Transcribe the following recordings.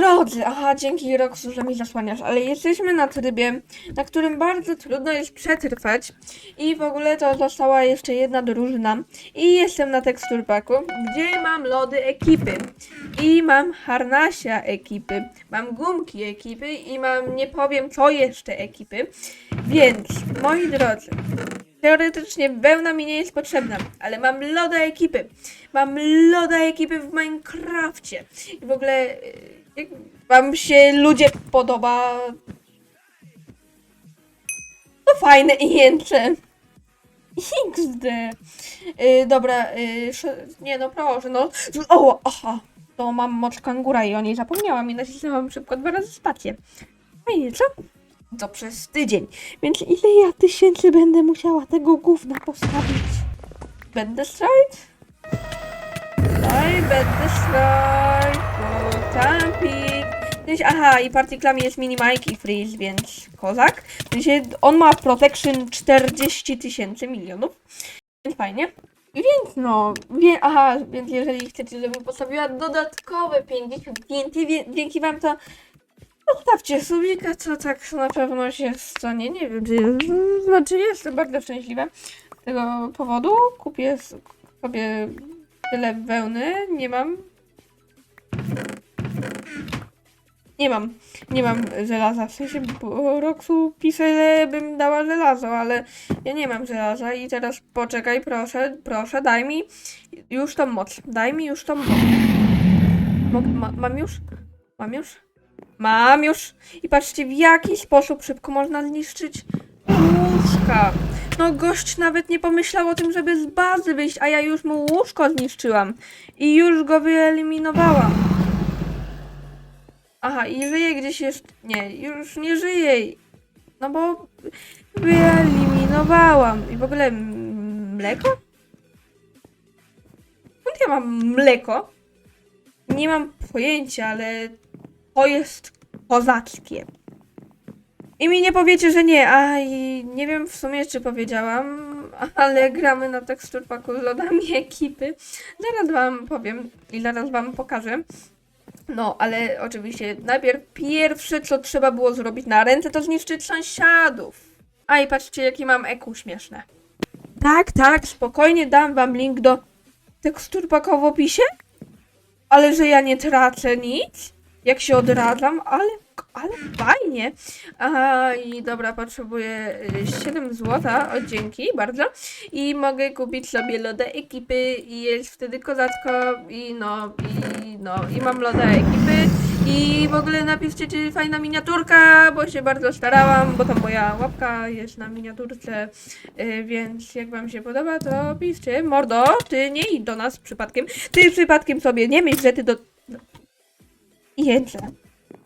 drodzy, aha, dzięki Roxu, że mi zasłaniasz, ale jesteśmy na trybie, na którym bardzo trudno jest przetrwać. I w ogóle to została jeszcze jedna drużyna. I jestem na teksturpaku, gdzie mam lody ekipy. I mam harnasia ekipy, mam gumki ekipy i mam nie powiem co jeszcze ekipy, więc moi drodzy, Teoretycznie wełna mi nie jest potrzebna, ale mam loda ekipy. Mam loda ekipy w Minecrafcie. I w ogóle, y, jak wam się ludzie podoba, to fajne i jęcze. XD. Y, dobra, y, sz- nie no proszę, no. O, aha. To mam mocz kangura i o niej zapomniałam i nacisnęłam szybko dwa razy spację. Fajnie, co? To przez tydzień. Więc ile ja tysięcy będę musiała tego gówna postawić? Będę strajk? Oj, będę strajk, Gdzieś- Aha, i partiklami jest mini Mike i Freeze, więc kozak. On ma protection 40 tysięcy milionów. Więc fajnie. Więc no, wie, aha, więc jeżeli chcecie, żebym postawiła dodatkowe 50 TNT, dzięki wam to Zostawcie subika, co tak na pewno się stanie. Nie wiem, czy znaczy jestem bardzo szczęśliwa z tego powodu. Kupię sobie tyle wełny. Nie mam. Nie mam. Nie mam żelaza. W sensie Roxu pisze, bym dała żelazo, ale ja nie mam żelaza i teraz poczekaj, proszę, proszę, daj mi już tą moc. Daj mi już tą moc. Mo- ma, mam już? Mam już? Mam już. I patrzcie, w jaki sposób szybko można zniszczyć łóżka. No gość nawet nie pomyślał o tym, żeby z bazy wyjść, a ja już mu łóżko zniszczyłam. I już go wyeliminowałam. Aha, i żyje gdzieś jeszcze... Nie, już nie żyje. No bo wyeliminowałam. I w ogóle mleko? Skąd ja mam mleko? Nie mam pojęcia, ale to jest kozackie. I mi nie powiecie, że nie, a i nie wiem w sumie, czy powiedziałam, ale gramy na teksturpaku z lodami ekipy. Zaraz wam powiem i zaraz wam pokażę. No, ale oczywiście najpierw pierwsze, co trzeba było zrobić na ręce, to zniszczyć sąsiadów. A i patrzcie, jakie mam eku śmieszne. Tak, tak, spokojnie dam wam link do teksturpaka w opisie, ale że ja nie tracę nic jak się odradzam, ale, ale fajnie. Aha, i dobra, potrzebuję y, 7 złota, o dzięki bardzo. I mogę kupić sobie loda ekipy i jest wtedy kozacko i no, i no, i mam loda ekipy. I w ogóle napiszcie, czy fajna miniaturka, bo się bardzo starałam, bo to moja łapka jest na miniaturce, y, więc jak wam się podoba, to piszcie. Mordo, ty nie idź do nas przypadkiem. Ty przypadkiem sobie nie myśl, że ty do, jęczę.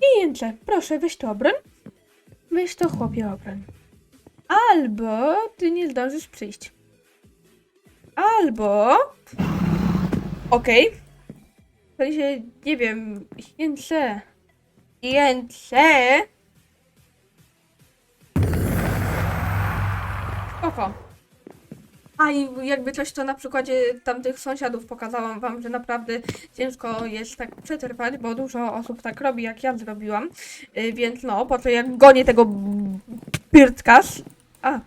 I jęczę. Proszę, weź to obroń. Weź to chłopie obroń. Albo ty nie zdążysz przyjść. Albo... Okej. W sensie, nie wiem, jęczę. Jęczę. Spoko. A i jakby coś, to na przykładzie tamtych sąsiadów pokazałam wam, że naprawdę ciężko jest tak przetrwać, bo dużo osób tak robi, jak ja zrobiłam. Y, Więc no, po to jak gonię tego pyrtka, a,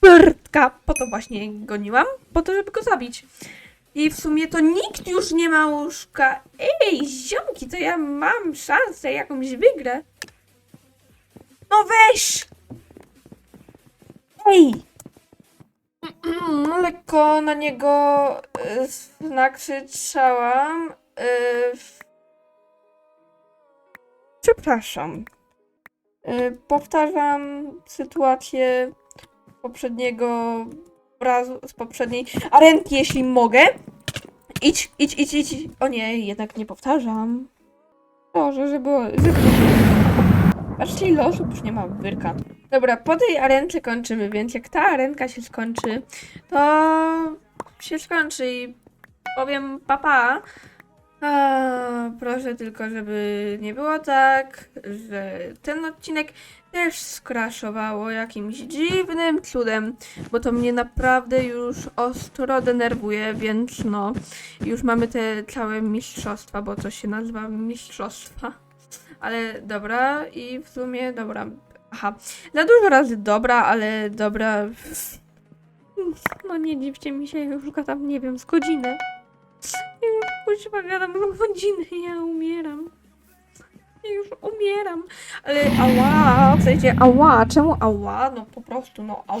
pyrtka, po to właśnie goniłam, po to, żeby go zabić. I w sumie to nikt już nie ma łóżka. Ej, ziomki, to ja mam szansę jakąś wygrę. No weź! Ej! Lekko na niego y, nakrzyczałam. Y, przepraszam. Y, powtarzam sytuację poprzedniego razu, z poprzedniej arenki, jeśli mogę. Idź, idź, idź, idź. O nie, jednak nie powtarzam. Boże, żeby... żeby... Patrzcie, ile już nie ma wyrka. Dobra, po tej arence kończymy, więc jak ta arenka się skończy, to się skończy i powiem papa. A, proszę tylko, żeby nie było tak, że ten odcinek też skraszowało jakimś dziwnym cudem, bo to mnie naprawdę już ostro denerwuje, więc no, już mamy te całe mistrzostwa, bo to się nazywa mistrzostwa Ale dobra, i w sumie dobra. Aha, za dużo razy dobra, ale dobra. No nie dziwcie mi się, już gadam, nie wiem, z godzinę. Ja już kuźwa gadam z godziny, ja umieram. Ja już umieram. Ale ała, w sensie ała, czemu ała? No po prostu, no ała.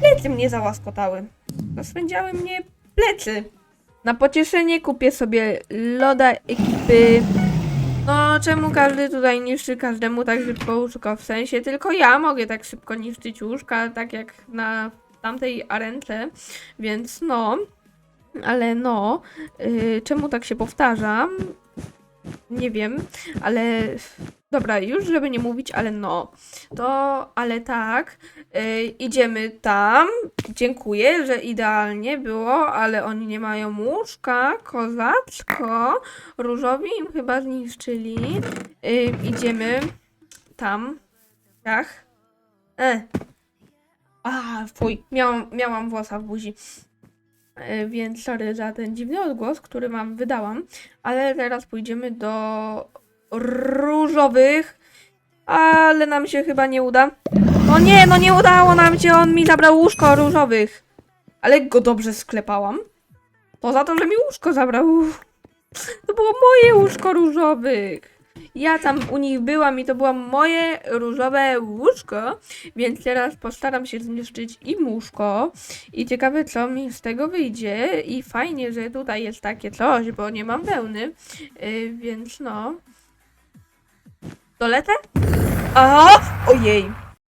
Plecy mnie załaskotały. Rozpędziały mnie plecy. Na pocieszenie kupię sobie loda ekipy. No, czemu każdy tutaj niszczy każdemu tak szybko łóżko? W sensie tylko ja mogę tak szybko niszczyć łóżka, tak jak na tamtej arence, więc no. Ale no, yy, czemu tak się powtarzam? Nie wiem, ale dobra, już żeby nie mówić, ale no. To, ale tak, yy, idziemy tam. Dziękuję, że idealnie było, ale oni nie mają łóżka. Kozacko. Różowi im chyba zniszczyli. Yy, idziemy tam. Tak. E. A, fuj. Miałam, miałam włosa w buzi. Yy, więc sorry za ten dziwny odgłos, który mam, wydałam. Ale teraz pójdziemy do różowych. Ale nam się chyba nie uda. O nie, no nie udało nam się, on mi zabrał łóżko różowych. Ale go dobrze sklepałam. Poza to, że mi łóżko zabrał. To było moje łóżko różowych. Ja tam u nich byłam i to było moje różowe łóżko, więc teraz postaram się zniszczyć im łóżko i ciekawe co mi z tego wyjdzie i fajnie, że tutaj jest takie coś, bo nie mam wełny, yy, więc no. Doletę? Aha! Ojej!